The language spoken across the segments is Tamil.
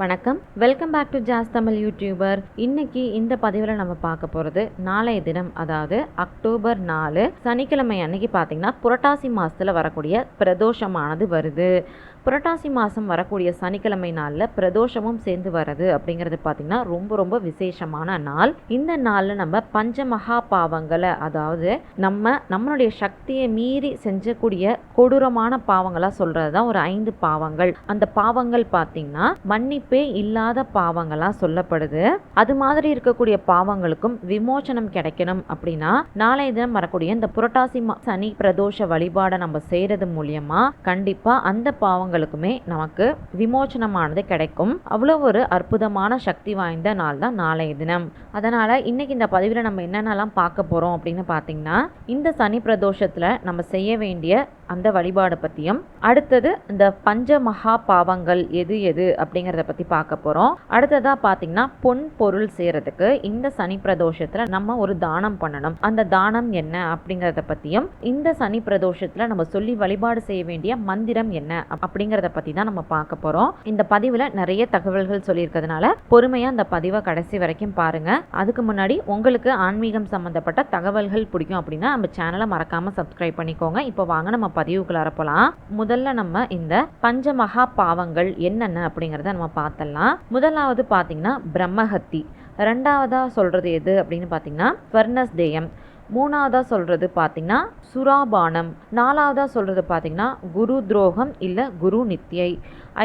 வணக்கம். Welcome back to Jas Tamil YouTuber இன்னைக்கு இந்த பதிவில் நம்ம பார்க்க போகிறது நாளைய தினம் அதாவது அக்டோபர் நாலு சனிக்கிழமை அன்னைக்கு பார்த்தீங்கன்னா புரட்டாசி மாதத்தில் வரக்கூடிய பிரதோஷமானது வருது. புரட்டாசி மாதம் வரக்கூடிய சனிக்கிழமை நாளில் பிரதோஷமும் சேர்ந்து வர்றது அப்படிங்கிறது பார்த்திங்கன்னா ரொம்ப ரொம்ப விசேஷமான நாள். இந்த நாளில் நம்ம பஞ்சமகா பாவங்களை அதாவது நம்ம நம்மளுடைய சக்தியை மீறி செஞ்சக்கூடிய கொடூரமான பாவங்களாக சொல்கிறது தான் ஒரு ஐந்து பாவங்கள். அந்த பாவங்கள் பார்த்திங்கன்னா மன்னிப்பே இல்லாத பாவங்களாக சொல்லப்படுது. அது மாதிரி இருக்கக்கூடிய பாவங்களுக்கும் விமோச்சனம் கிடைக்கணும் அப்படின்னா நாளைய தினம் வரக்கூடிய இந்த புரட்டாசி மா- சனி பிரதோஷ வழிபாடை நம்ம செய்கிறது மூலியமா கண்டிப்பாக அந்த பாவங்கள் பாவங்களுக்குமே நமக்கு விமோச்சனமானது கிடைக்கும். அவ்வளோ ஒரு அற்புதமான சக்தி வாய்ந்த நாள் தான் நாளைய தினம். அதனால் இன்னைக்கு இந்த பதிவில் நம்ம என்னென்னலாம் பார்க்க போகிறோம் அப்படின்னு பார்த்தீங்கன்னா இந்த சனி பிரதோஷத்தில் நம்ம செய்ய வேண்டிய அந்த வழிபாடு பற்றியும் அடுத்தது இந்த பஞ்ச மகா பாவங்கள் எது எது அப்படிங்கிறத பற்றி பார்க்க போகிறோம் அடுத்ததாக பார்த்தீங்கன்னா பொன் பொருள் செய்கிறதுக்கு இந்த சனி பிரதோஷத்தில் நம்ம ஒரு தானம் பண்ணணும். அந்த தானம் என்ன அப்படிங்கிறத பற்றியும் இந்த சனி பிரதோஷத்தில் நம்ம சொல்லி வழிபாடு செய்ய வேண்டிய மந்திரம் என்ன அப்- அப்படிங்கிறத பற்றி தான் நம்ம பார்க்க போகிறோம் இந்த பதிவில் நிறைய தகவல்கள் சொல்லியிருக்கிறதுனால பொறுமையாக அந்த பதிவை கடைசி வரைக்கும் பாருங்க. அதுக்கு முன்னாடி உங்களுக்கு ஆன்மீகம் சம்மந்தப்பட்ட தகவல்கள் பிடிக்கும் அப்படின்னா நம்ம சேனலை மறக்காமல் சப்ஸ்கிரைப் பண்ணிக்கோங்க. இப்போ வாங்க நம்ம பதிவுக்குள்ளார போகலாம் முதல்ல நம்ம இந்த பஞ்சமகா பாவங்கள் என்னென்ன அப்படிங்கிறத நம்ம பார்த்தலாம் முதலாவது பார்த்தீங்கன்னா பிரம்மஹத்தி. ரெண்டாவதா சொல்கிறது எது அப்படின்னு பார்த்தீங்கன்னா ஃபர்னஸ் தேயம் மூணாவதா சொல்கிறது பார்த்தீங்கன்னா சுராபானம். நாலாவதாக சொல்கிறது பார்த்தீங்கன்னா குரு துரோகம் இல்லை குரு நித்யை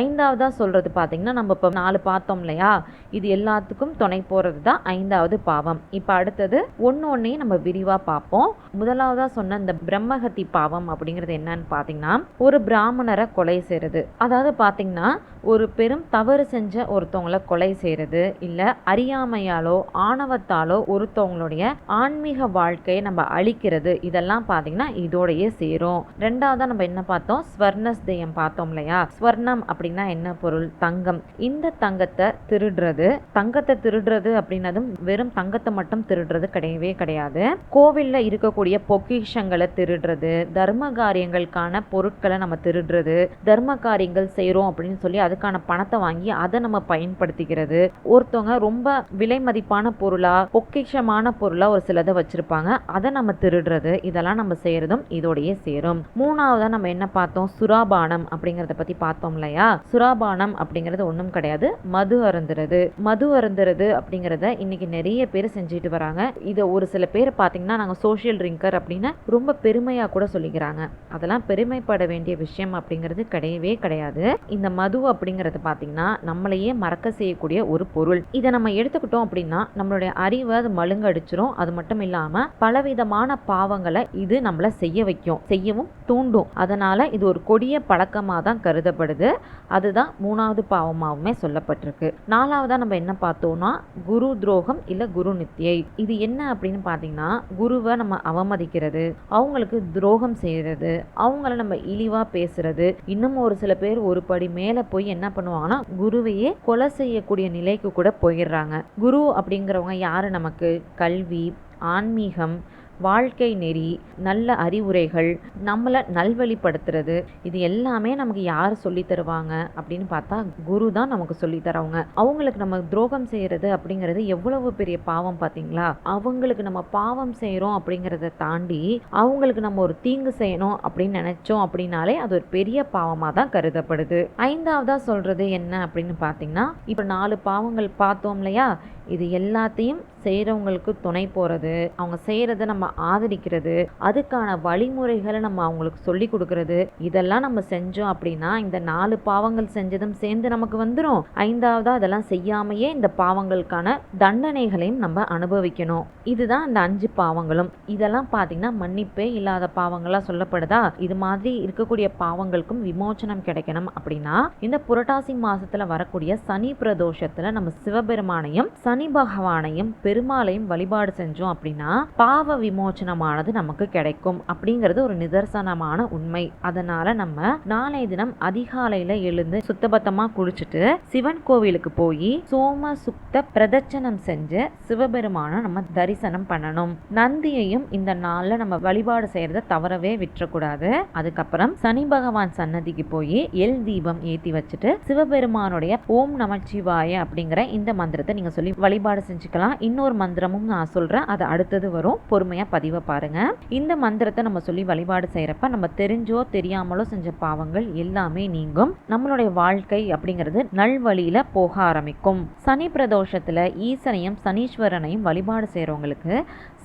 ஐந்தாவதாக சொல்கிறது பார்த்தீங்கன்னா நம்ம இப்போ நாலு பார்த்தோம் இல்லையா? இது எல்லாத்துக்கும் துணை போகிறது தான் ஐந்தாவது பாவம். இப்போ அடுத்தது ஒன்று ஒன்றையும் நம்ம விரிவாக பார்ப்போம். முதலாவதாக சொன்ன இந்த பிரம்மஹத்தி பாவம் அப்படிங்கிறது என்னன்னு பார்த்தீங்கன்னா ஒரு பிராமணரை கொலை செய்கிறது அதாவது பார்த்தீங்கன்னா ஒரு பெரும் தவறு செஞ்ச ஒருத்தவங்களை கொலை செய்கிறது இல்லை அறியாமையாலோ ஆணவத்தாலோ ஒருத்தவங்களுடைய ஆன்மீக வாழ்க்கையை நம்ம அழிக்கிறது. இதெல்லாம் பார்த்தீங்கன்னா இதோடையே சேரும். ரெண்டாவதாக நம்ம என்ன பார்த்தோம்? ஸ்வர்ணஸ்தேயம் பார்த்தோம் இல்லையா? ஸ்வர்ணம் அப்படின்னா என்ன பொருள்? தங்கம். இந்த தங்கத்தை திருடுறது தங்கத்தை திருடுறது அப்படின்னதும் வெறும் தங்கத்தை மட்டும் திருடுறது கிடையவே கிடையாது. கோவில்ல இருக்கக்கூடிய பொக்கிஷங்களை திருடுறது தர்ம காரியங்களுக்கான பொருட்களை நம்ம திருடுறது தர்ம காரியங்கள் செய்கிறோம் அப்படின்னு சொல்லி அதுக்கான பணத்தை வாங்கி அதை நம்ம பயன்படுத்திக்கிறது. ஒருத்தவங்க ரொம்ப விலை மதிப்பான பொருளா பொக்கிஷமான பொருளா ஒரு சிலதை வச்சிருப்பாங்க. அதை நம்ம திருடுறது இதெல்லாம் நம்ம செய்யறதும் இதோடையே சேரும். மூணாவதா நம்ம என்ன பார்த்தோம்? சுராபானம் அப்படிங்கறத பத்தி பார்த்தோம் இல்லையா? சுராபானம் அப்படிங்கிறது ஒன்றும் கிடையாது. மது அருந்துறது. மது அருந்துறது அப்படிங்கிறத இன்னைக்கு நிறைய பேர் செஞ்சுட்டு வராங்க. இதை ஒரு சில பேர் பார்த்தீங்கன்னா நாங்கள் சோஷியல் ட்ரிங்கர் அப்படின்னு ரொம்ப பெருமையாக கூட சொல்லிக்கிறாங்க. அதெல்லாம் பெருமைப்பட வேண்டிய விஷயம் அப்படிங்கிறது கிடையவே கிடையாது. இந்த மது அப்படிங்கிறது பார்த்தீங்கன்னா நம்மளையே மறக்க செய்யக்கூடிய ஒரு பொருள். இதை நம்ம எடுத்துக்கிட்டோம் அப்படின்னா நம்மளுடைய அறிவை அது மழுங்கடிச்சிரும். அது மட்டும் இல்லாமல் பலவிதமான பாவங்களை இது நம்மளை செய்ய வைக்கும். செய்யவும் தூண்டும். அதனால இது ஒரு கொடிய பழக்கமாக தான் கருதப்படுது. அதுதான் மூணாவது பாவமாகவுமே சொல்லப்பட்டிருக்கு. நாலாவதா நம்ம என்ன பார்த்தோம்னா குரு துரோகம் இல்லை குரு நித்தியை. இது என்ன அப்படின்னு பார்த்தீங்கன்னா குருவை நம்ம அவமதிக்கிறது அவங்களுக்கு துரோகம் செய்யறது அவங்கள நம்ம இழிவா பேசுறது. இன்னும் ஒரு சில பேர் ஒரு படி மேலே போய் என்ன பண்ணுவாங்கன்னா குருவையே கொலை செய்யக்கூடிய நிலைக்கு கூட போயிடுறாங்க. குரு அப்படிங்கிறவங்க யாரு நமக்கு? கல்வி ஆன்மீகம் வாழ்க்கை நெறி நல்ல அறிவுரைகள் நம்மளை நல்வழிப்படுத்துறது. இது எல்லாமே நமக்கு யார் சொல்லி தருவாங்க அப்படின்னு பார்த்தா குரு தான் நமக்கு சொல்லி தரவங்க. அவங்களுக்கு நம்ம துரோகம் செய்யறது அப்படிங்கிறது எவ்வளவு பெரிய பாவம் பார்த்தீங்களா? அவங்களுக்கு நம்ம பாவம் செய்கிறோம் அப்படிங்கிறத தாண்டி அவங்களுக்கு நம்ம ஒரு தீங்கு செய்யணும் அப்படின்னு நினைச்சோம் அப்படின்னாலே அது ஒரு பெரிய பாவமாக தான் கருதப்படுது. ஐந்தாவதா சொல்றது என்ன அப்படின்னு பார்த்தீங்கன்னா இப்போ நாலு பாவங்கள் பார்த்தோம் இல்லையா? இது எல்லாத்தையும் செய்கிறவங்களுக்கு துணை போகிறது அவங்க செய்கிறத நம்ம ஆதரிக்கிறது அதுக்கான வழிமுறைகளை நம்ம அவங்களுக்கு சொல்லி கொடுக்கறது. இதெல்லாம் நம்ம செஞ்சோம் அப்படின்னா இந்த நாலு பாவங்கள் செஞ்சதும் சேர்ந்து நமக்கு வந்துடும் ஐந்தாவதா அதெல்லாம் செய்யாமையே இந்த பாவங்களுக்கான தண்டனைகளையும் நம்ம அனுபவிக்கணும். இதுதான் இந்த அஞ்சு பாவங்களும். இதெல்லாம் பார்த்தீங்கன்னா மன்னிப்பே இல்லாத பாவங்களா சொல்லப்படுதா? இது மாதிரி இருக்கக்கூடிய பாவங்களுக்கும் விமோச்சனம் கிடைக்கணும் அப்படின்னா இந்த புரட்டாசி மாசத்துல வரக்கூடிய சனி பிரதோஷத்துல நம்ம சிவபெருமானையும் சனி சனி பகவானையும் பெருமாளையும் வழிபாடு செஞ்சோம் அப்படின்னா பாவ விமோச்சனமானது நமக்கு கிடைக்கும் அப்படிங்கிறது ஒரு நிதர்சனமான உண்மை. அதனால நம்ம நாளைய தினம் அதிகாலையில எழுந்து சுத்தபத்தமா குளிச்சுட்டு சிவன் கோவிலுக்கு போய் சோம சுத்த பிரதட்சணம் செஞ்சு சிவபெருமான நம்ம தரிசனம் பண்ணணும். நந்தியையும் இந்த நாள்ல நம்ம வழிபாடு செய்யறத தவறவே விட்டுறக்கூடாது. அதுக்கப்புறம் சனி பகவான் சன்னதிக்கு போய் எல் தீபம் ஏத்தி வச்சுட்டு சிவபெருமானுடைய ஓம் நமச்சிவாய அப்படிங்கிற இந்த மந்திரத்தை நீங்க சொல்லி வழிபாடு செஞ்சுக்கலாம். இன்னொரு மந்திரமும் நான் சொல்கிறேன் அது அடுத்தது வரும். பொறுமையாக பதிவை பாருங்கள் இந்த மந்திரத்தை நம்ம சொல்லி வழிபாடு செய்கிறப்ப நம்ம தெரிஞ்சோ தெரியாமலோ செஞ்ச பாவங்கள் எல்லாமே நீங்கும். நம்மளுடைய வாழ்க்கை அப்படிங்கிறது நல்வழியில் போக ஆரம்பிக்கும். சனி பிரதோஷத்தில் ஈசனையும் சனீஸ்வரனையும் வழிபாடு செய்கிறவங்களுக்கு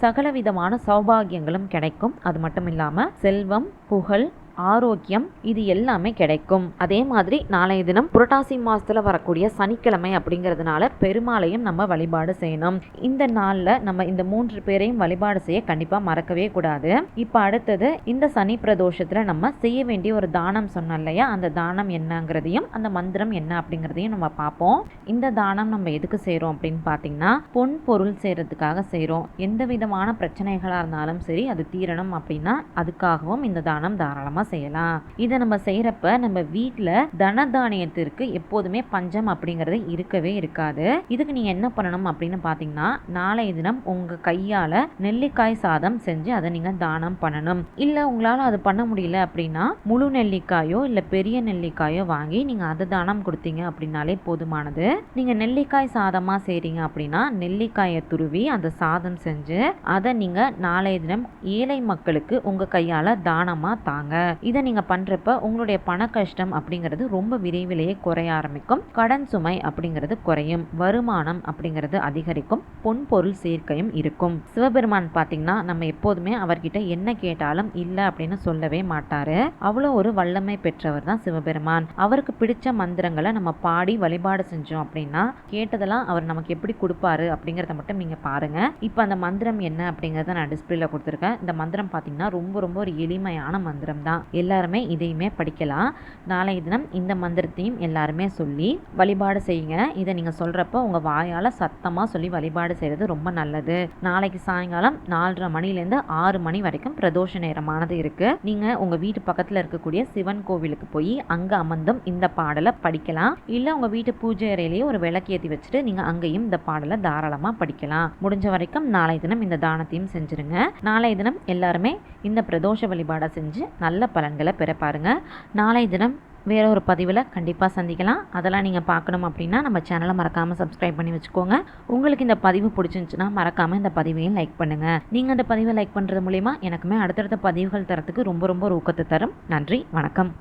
சகலவிதமான சௌபாகியங்களும் கிடைக்கும். அது மட்டும் இல்லாமல் செல்வம் புகழ் ஆரோக்கியம் இது எல்லாமே கிடைக்கும். அதே மாதிரி நாளைய தினம் புரட்டாசி மாசத்துல வரக்கூடிய சனிக்கிழமை அப்படிங்கிறதுனால பெருமாளையும் நம்ம வழிபாடு செய்யணும். இந்த நாள்ல நம்ம இந்த மூன்று பேரையும் வழிபாடு செய்ய கண்டிப்பா மறக்கவே கூடாது. இப்ப அடுத்தது இந்த சனி பிரதோஷத்துல நம்ம செய்ய வேண்டிய ஒரு தானம் சொன்னோம் இல்லையா? அந்த தானம் என்னங்கிறதையும் அந்த மந்திரம் என்ன அப்படிங்கிறதையும் நம்ம பார்ப்போம். இந்த தானம் நம்ம எதுக்கு செய்கிறோம் அப்படின்னு பார்த்தீங்கன்னா பொன் பொருள் செய்யறதுக்காக செய்கிறோம் எந்த விதமான பிரச்சனைகளா இருந்தாலும் சரி அது தீரணும் அப்படின்னா அதுக்காகவும் இந்த தானம் தாராளமா செய்யலாம். இதை நம்ம செய்யறப்ப நம்ம வீட்டில் தனதானியத்திற்கு எப்போதுமே பஞ்சம் அப்படிங்கிறது இருக்கவே இருக்காது. இதுக்கு நீங்க என்ன பண்ணணும் அப்படின்னு பார்த்தீங்கன்னா நாளைய தினம் உங்க கையால நெல்லிக்காய் சாதம் செஞ்சு அதை நீங்க தானம் பண்ணணும். இல்ல உங்களால அது பண்ண முடியல அப்படின்னா முழு நெல்லிக்காயோ இல்ல பெரிய நெல்லிக்காயோ வாங்கி நீங்க அதை தானம் கொடுத்தீங்க அப்படின்னாலே போதுமானது. நீங்க நெல்லிக்காய் சாதமா செய்றீங்க அப்படின்னா நெல்லிக்காயை துருவி அந்த சாதம் செஞ்சு அதை நீங்க நாளைய தினம் ஏழை மக்களுக்கு உங்க கையால தானமா தாங்க. இதை நீங்கள் பண்ணுறப்ப உங்களுடைய பண கஷ்டம் அப்படிங்கிறது ரொம்ப விரைவிலேயே குறைய ஆரம்பிக்கும். கடன் சுமை அப்படிங்கிறது குறையும். வருமானம் அப்படிங்கிறது அதிகரிக்கும். பொன் பொருள் சேர்க்கையும் இருக்கும். சிவபெருமான் பார்த்தீங்கன்னா நம்ம எப்போதுமே அவர்கிட்ட என்ன கேட்டாலும் இல்லை அப்படின்னு சொல்லவே மாட்டாரு. அவ்வளோ ஒரு வல்லமை பெற்றவர் தான் சிவபெருமான். அவருக்கு பிடிச்ச மந்திரங்களை நம்ம பாடி வழிபாடு செஞ்சோம் அப்படின்னா கேட்டதெல்லாம் அவர் நமக்கு எப்படி கொடுப்பாரு அப்படிங்கிறத மட்டும் நீங்கள் பாருங்க. இப்போ அந்த மந்திரம் என்ன அப்படிங்கிறத நான் டிஸ்பிளேல கொடுத்துருக்கேன். இந்த மந்திரம் பார்த்தீங்கன்னா ரொம்ப ரொம்ப ஒரு எளிமையான மந்திரம் தான் எல்லாருமே இதையுமே படிக்கலாம். நாளைய தினம் இந்த மந்திரத்தையும் எல்லாருமே சொல்லி வழிபாடு செய்யுங்க. இதை நீங்கள் சொல்கிறப்போ உங்கள் வாயால் சத்தமாக சொல்லி வழிபாடு செய்கிறது ரொம்ப நல்லது. நாளைக்கு சாயங்காலம் நாலரை மணிலேருந்து ஆறு மணி வரைக்கும் பிரதோஷ நேரமானது இருக்குது நீங்கள் உங்கள் வீட்டு பக்கத்தில் இருக்கக்கூடிய சிவன் கோவிலுக்கு போய் அங்கே அமர்ந்தும் இந்த பாடலை படிக்கலாம். இல்லை உங்கள் வீட்டு பூஜை அறையிலேயே ஒரு விளக்கேற்றி வச்சுட்டு நீங்கள் அங்கேயும் இந்த பாடலை தாராளமாக படிக்கலாம். முடிஞ்ச வரைக்கும் நாளைய தினம் இந்த தானத்தையும் செஞ்சுருங்க. நாளைய தினம் எல்லாருமே இந்த பிரதோஷ வழிபாடை செஞ்சு நல்ல பலன்களை பெற பாருங்க. நாளை தினம் வேற ஒரு பதிவில் கண்டிப்பாக சந்திக்கலாம். அதெல்லாம் நீங்கள் பார்க்கணும் அப்படின்னா நம்ம சேனலை மறக்காமல் சப்ஸ்கிரைப் பண்ணி வச்சுக்கோங்க. உங்களுக்கு இந்த பதிவு பிடிச்சிருந்துச்சுன்னா மறக்காமல் இந்த பதிவையும் லைக் பண்ணுங்கள் நீங்கள் அந்த பதிவை லைக் பண்ணுறது மூலிமா எனக்குமே அடுத்தடுத்த பதிவுகள் தரத்துக்கு ரொம்ப ரொம்ப ஊக்கத்தை தரும். நன்றி வணக்கம்.